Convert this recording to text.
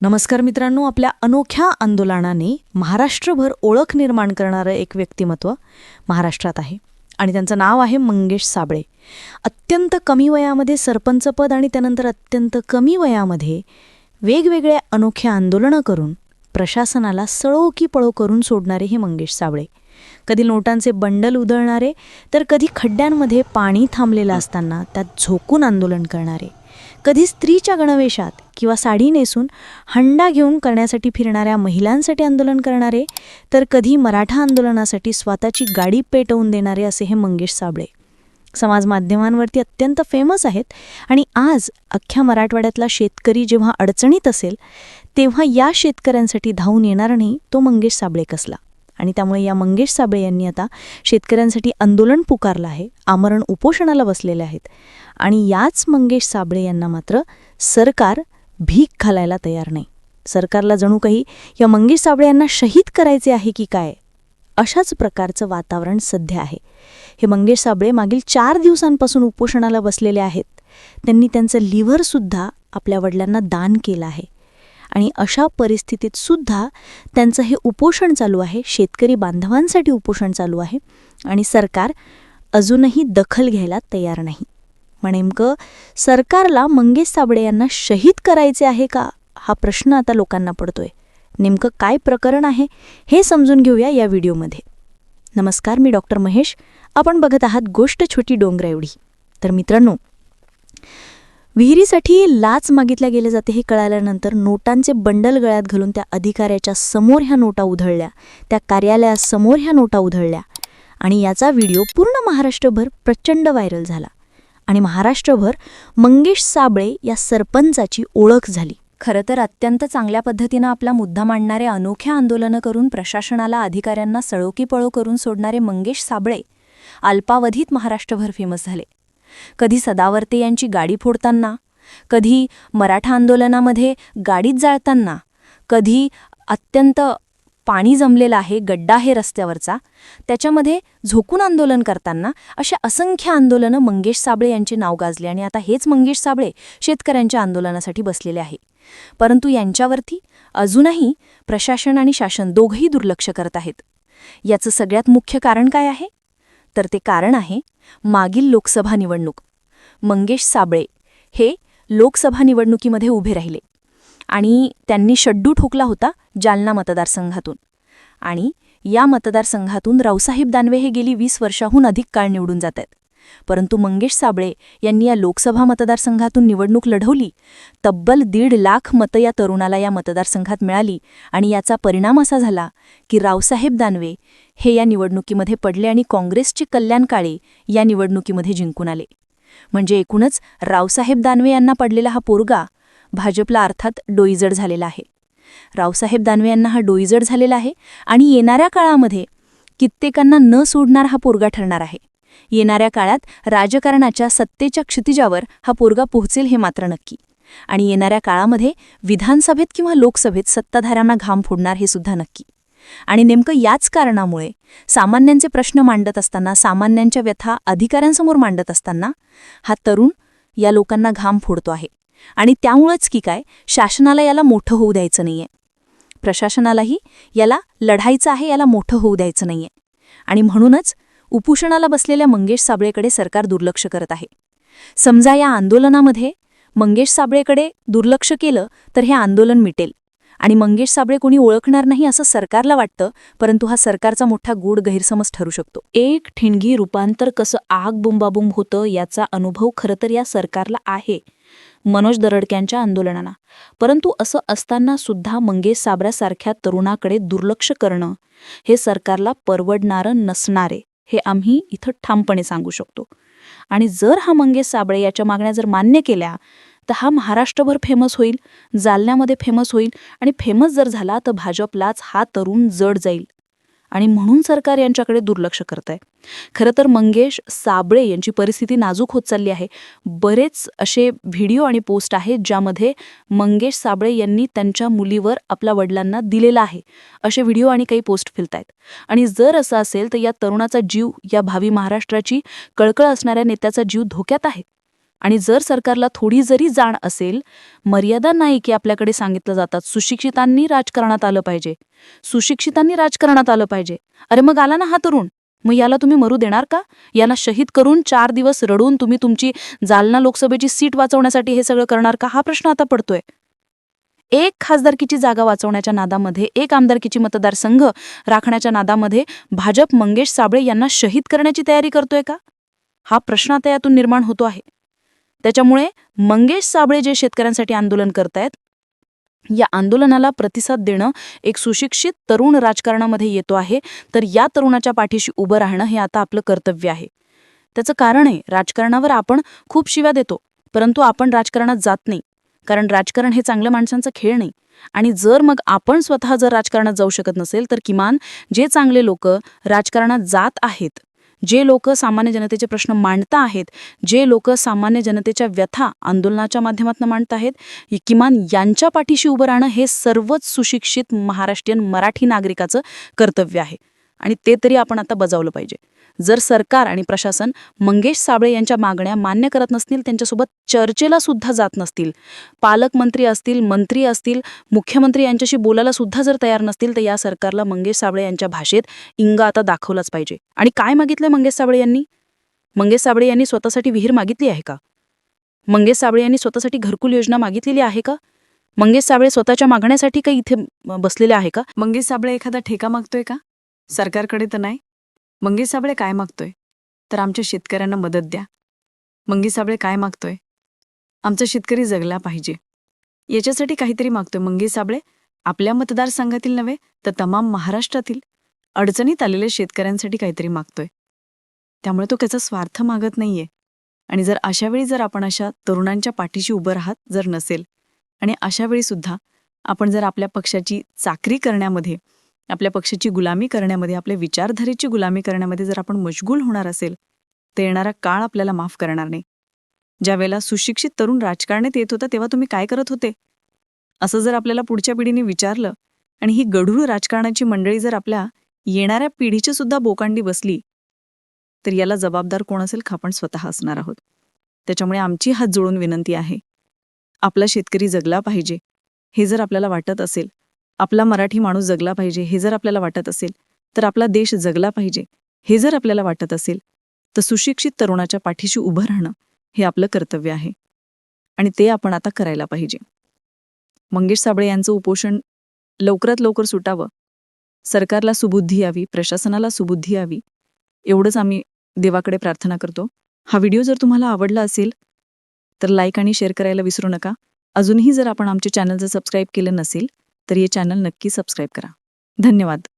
नमस्कार मित्रांनो आपल्या अनोख्या आंदोलनाने महाराष्ट्रभर ओळख निर्माण करणारं एक व्यक्तिमत्व महाराष्ट्रात आहे. आणि त्यांचं नाव आहे मंगेश साबळे. अत्यंत कमी वयामध्ये सरपंचपद आणि त्यानंतर अत्यंत कमी वयामध्ये वेगवेगळ्या अनोख्या आंदोलनं करून प्रशासनाला सळो की पळो करून सोडणारे हे मंगेश साबळे. कधी नोटांचे बंडल उधळणारे तर कधी खड्ड्यांमध्ये पाणी थांबलेलं असताना त्यात झोकून आंदोलन करणारे. कधी स्त्रीच्या गणवेशात किंवा साडी नेसून हंडा घेऊन करण्यासाठी फिरणाऱ्या महिलांसाठी आंदोलन करणारे तर कधी मराठा आंदोलनासाठी स्वतःची गाडी पेटवून देणारे असे हे मंगेश साबळे. समाज माध्यमांवरती अत्यंत फेमस आहेत आणि आज अख्ख्या मराठवाड्यातला शेतकरी जेव्हा अडचणीत असेल तेव्हा या शेतकऱ्यांसाठी धावून येणार नाही तो मंगेश साबळे कसला. आणि त्यामुळे या मंगेश साबळे यांनी आता शेतकऱ्यांसाठी आंदोलन पुकारलं आहे आमरण उपोषणाला बसलेले आहेत. आणि याच मंगेश साबळे यांना मात्र सरकार भीक घालायला तयार नाही. सरकारला जणू काही या मंगेश साबळे यांना शहीद करायचे आहे की काय? अशाच प्रकारचं वातावरण सध्या आहे. हे मंगेश साबळे मागील चार दिवसांपासून उपोषणाला बसलेले आहेत. त्यांनी त्यांचं लिव्हरसुद्धा आपल्या वडिलांना दान केलं आहे. आणि अशा परिस्थितीत सुद्धा त्यांचं हे उपोषण चालू आहे. शेतकरी बांधवांसाठी उपोषण चालू आहे आणि सरकार अजूनही दखल घ्यायला तयार नाही. मग नेमकं सरकारला मंगेश साबळे यांना शहीद करायचे आहे का? हा प्रश्न आता लोकांना पडतोय. नेमकं काय प्रकरण आहे हे समजून घेऊया या व्हिडिओमध्ये. नमस्कार मी डॉक्टर महेश. आपण बघत आहात गोष्ट छोटी डोंगरा एवढी तर मित्रांनो विहिरीसाठी लाच मागितल्या गेले जाते हे कळाल्यानंतर नोटांचे बंडल गळ्यात घालून त्या अधिकाऱ्याच्या समोर ह्या नोटा उधळल्या. त्या कार्यालयासमोर ह्या नोटा उधळल्या. आणि याचा व्हिडिओ पूर्ण महाराष्ट्रभर प्रचंड व्हायरल झाला. आणि महाराष्ट्रभर मंगेश साबळे या सरपंचाची ओळख झाली. खरं तर अत्यंत चांगल्या पद्धतीनं आपला मुद्दा मांडणारे अनोख्या आंदोलनं करून प्रशासनाला अधिकाऱ्यांना सळोकी पळो करून सोडणारे मंगेश साबळे अल्पावधीत महाराष्ट्रभर फेमस झाले. कधी सदावर्ते यांची गाडी फोडताना कधी मराठा आंदोलनामध्ये गाडीत जाळताना कधी अत्यंत पाणी जमलेलं आहे गड्डा आहे रस्त्यावरचा त्याच्यामध्ये झोकून आंदोलन करताना अशा असंख्य आंदोलनं मंगेश साबळे यांचे नाव गाजले आणि आता हेच मंगेश साबळे शेतकऱ्यांच्या आंदोलनासाठी बसलेले आहे. परंतु यांच्यावरती अजूनही प्रशासन आणि शासन दोघंही दुर्लक्ष करत आहेत. याचं सगळ्यात मुख्य कारण काय आहे? तर ते कारण आहे मागील लोकसभा निवडणूक. मंगेश साबळे हे लोकसभा निवडणुकीमध्ये उभे राहिले आणि त्यांनी शड्डू ठोकला होता जालना मतदारसंघातून. आणि या मतदारसंघातून रावसाहेब दानवे हे गेली वीस वर्षाहून अधिक काळ निवडून जात आहेत. परंतु मंगेश साबळे यांनी या लोकसभा मतदारसंघातून निवडणूक लढवली. तब्बल दीड लाख मतं या तरुणाला या मतदारसंघात मिळाली आणि याचा परिणाम असा झाला की रावसाहेब दानवे हे या निवडणुकीमध्ये पडले आणि काँग्रेसचे कल्याण काळे या निवडणुकीमध्ये जिंकून आले. म्हणजे एकूणच रावसाहेब दानवे यांना पडलेला हा पोरगा भाजपला अर्थात डोईजड झालेला आहे. रावसाहेब दानवे यांना हा डोईजड झालेला आहे आणि येणाऱ्या काळामध्ये कित्येकांना न सोडणार हा पोरगा ठरणार आहे. येणाऱ्या काळात राजकारणाच्या सत्तेच्या क्षितिजावर हा पोरगा पोहोचेल हे मात्र नक्की. आणि येणाऱ्या काळामध्ये विधानसभेत किंवा लोकसभेत सत्ताधाऱ्यांना घाम फोडणार हे सुद्धा नक्की. आणि नेमकं याच कारणामुळे सामान्यांचे प्रश्न मांडत असताना सामान्यांच्या व्यथा अधिकाऱ्यांसमोर मांडत असताना हा तरुण या लोकांना घाम फोडतो आहे. आणि त्यामुळंच की काय शासनाला याला मोठं होऊ द्यायचं नाहीये. प्रशासनालाही याला लढायचं आहे याला मोठं होऊ द्यायचं नाहीये. आणि म्हणूनच उपोषणाला बसलेल्या मंगेश साबळेकडे सरकार दुर्लक्ष करत आहे. समजा या आंदोलनामध्ये मंगेश साबळेकडे दुर्लक्ष केलं तर हे आंदोलन मिटेल. आणि मंगेश साबळे कोणी ओळखणार नाही असं सरकारला वाटतं परंतु हा सरकारचा मोठा गूढ गैरसमज ठरू शकतो. एक ठिणगी रूपांतर कसं आग बुंबाबुंब होतं याचा अनुभव खरं तर या सरकारला आहे मनोज दरडक्यांच्या आंदोलनाला. परंतु असं असताना सुद्धा मंगेश साबऱ्यासारख्या तरुणाकडे दुर्लक्ष करणं हे सरकारला परवडणारं नसणारे. हे आम्ही इथं ठामपणे सांगू शकतो. आणि जर हा मंगेश साबळे याच्या मागण्या जर मान्य केल्या तर हा महाराष्ट्रभर फेमस होईल जालन्यामध्ये फेमस होईल आणि फेमस जर झाला तर भाजपलाच हा तरुण जड जाईल. आणि म्हणून सरकार यांच्याकडे दुर्लक्ष करत आहे खरं तर मंगेश साबळे यांची परिस्थिती नाजूक होत चालली आहे. बरेच असे व्हिडिओ आणि पोस्ट आहेत ज्यामध्ये मंगेश साबळे यांनी त्यांच्या मुलीवर आपल्या वडिलांना दिलेला आहे. असे व्हिडिओ आणि काही पोस्ट फिरत आहेत आणि जर असं असेल तर या तरुणाचा जीव या भावी महाराष्ट्राची कळकळ असणाऱ्या नेत्याचा जीव धोक्यात आहे. आणि जर सरकारला थोडी जरी जाण असेल मर्यादा नाही की आपल्याकडे सांगितलं जातात सुशिक्षितांनी राजकारणात आलं पाहिजे. सुशिक्षितांनी राजकारणात आलं पाहिजे. अरे मग आला ना हा तरुण. मग याला तुम्ही मरू देणार का? याला शहीद करून चार दिवस रडून तुम्ही तुमची जालना लोकसभेची सीट वाचवण्यासाठी हे सगळं करणार का? हा प्रश्न आता पडतोय. एक खासदारकीची जागा वाचवण्याच्या नादामध्ये एक आमदारकीची मतदारसंघ राखण्याच्या नादामध्ये भाजप मंगेश साबळे यांना शहीद करण्याची तयारी करतोय का? हा प्रश्न आता यातून निर्माण होतो आहे. त्याच्यामुळे मंगेश साबळे जे शेतकऱ्यांसाठी आंदोलन करतायत या आंदोलनाला प्रतिसाद देणं एक सुशिक्षित तरुण राजकारणामध्ये येतो आहे. तर या तरुणाच्या पाठीशी उभं राहणं हे आता आपलं कर्तव्य आहे. त्याचं कारण आहे राजकारणावर आपण खूप शिव्या देतो परंतु आपण राजकारणात जात नाही. कारण राजकारण हे चांगल्या माणसांचा खेळ नाही. आणि जर मग आपण स्वतः जर राजकारणात जाऊ शकत नसेल तर किमान जे चांगले लोक राजकारणात जात आहेत जे लोक सामान्य जनतेचे प्रश्न मांडता आहेत जे लोक सामान्य जनतेच्या व्यथा आंदोलनाच्या माध्यमातून मांडत आहेत किमान यांच्या पाठीशी उभं राहणं हे सर्वच सुशिक्षित महाराष्ट्रीयन मराठी नागरिकाचं कर्तव्य आहे. आणि ते तरी आपण आता बजावलं पाहिजे. जर सरकार आणि प्रशासन मंगेश साबळे यांच्या मागण्या मान्य करत नसतील त्यांच्यासोबत चर्चेला सुद्धा जात नसतील पालकमंत्री असतील मंत्री असतील मुख्यमंत्री यांच्याशी बोलायला सुद्धा जर तयार नसतील तर या सरकारला मंगेश साबळे यांच्या भाषेत इंगा आता दाखवलाच पाहिजे. आणि काय मागितलंय मंगेश साबळे यांनी? मंगेश साबळे यांनी स्वतःसाठी विहीर मागितली आहे का? मंगेश साबळे यांनी स्वतःसाठी घरकुल योजना मागितलेली आहे का? मंगेश साबळे स्वतःच्या मागण्यासाठी काही इथे बसलेले आहे का? मंगेश साबळे एखादा ठेका मागतोय का? सरकारकडे तर नाही. मंगेश साबळे काय मागतोय? तर आमच्या शेतकऱ्यांना मदत द्या. मंगी साबळे काय मागतोय? आमचा शेतकरी जगला पाहिजे. याच्यासाठी काहीतरी मागतोय मंगी साबळे. आपल्या मतदारसंघातील नव्हे तर तमाम महाराष्ट्रातील अडचणीत आलेल्या शेतकऱ्यांसाठी काहीतरी मागतोय. त्यामुळे तो त्याचा स्वार्थ मागत नाहीये. आणि जर अशावेळी जर आपण अशा तरुणांच्या पाठीशी उभं राहत जर नसेल आणि अशावेळी सुद्धा आपण जर आपल्या पक्षाची चाकरी करण्यामध्ये आपल्या पक्षाची गुलामी करण्यामध्ये आपल्या विचारधारेची गुलामी करण्यामध्ये जर आपण मशगूल होणार असेल तर येणारा काळ आपल्याला माफ करणार नाही. ज्यावेळेला सुशिक्षित तरुण राजकारणात येत होता तेव्हा तुम्ही काय करत होते? असं जर आपल्याला पुढच्या पिढीने विचारलं आणि ही गढूळ राजकारणाची मंडळी जर आपल्या येणाऱ्या पिढीची सुद्धा बोकांडी बसली तर याला जबाबदार कोण असेल का आपण स्वतः असणार आहोत. त्याच्यामुळे आमची हात जोडून विनंती आहे. आपला शेतकरी जगला पाहिजे हे जर आपल्याला वाटत असेल आपला मराठी माणूस जगला पाहिजे हे जर आपल्याला वाटत असेल तर आपला देश जगला पाहिजे हे जर आपल्याला वाटत असेल तर सुशिक्षित तरुणाच्या पाठीशी उभं राहणं हे आपलं कर्तव्य आहे. आणि ते आपण आता करायला पाहिजे. मंगेश साबळे यांचं उपोषण लवकरात लवकर सुटावं सरकारला सुबुद्धी यावी प्रशासनाला सुबुद्धी यावी एवढंच आम्ही देवाकडे प्रार्थना करतो. हा व्हिडिओ जर तुम्हाला आवडला असेल तर लाईक आणि शेअर करायला विसरू नका. अजूनही जर आपण आमचे चॅनल जर सबस्क्राईब केलं नसेल तर हे चॅनल नक्की सबस्क्राईब करा. धन्यवाद.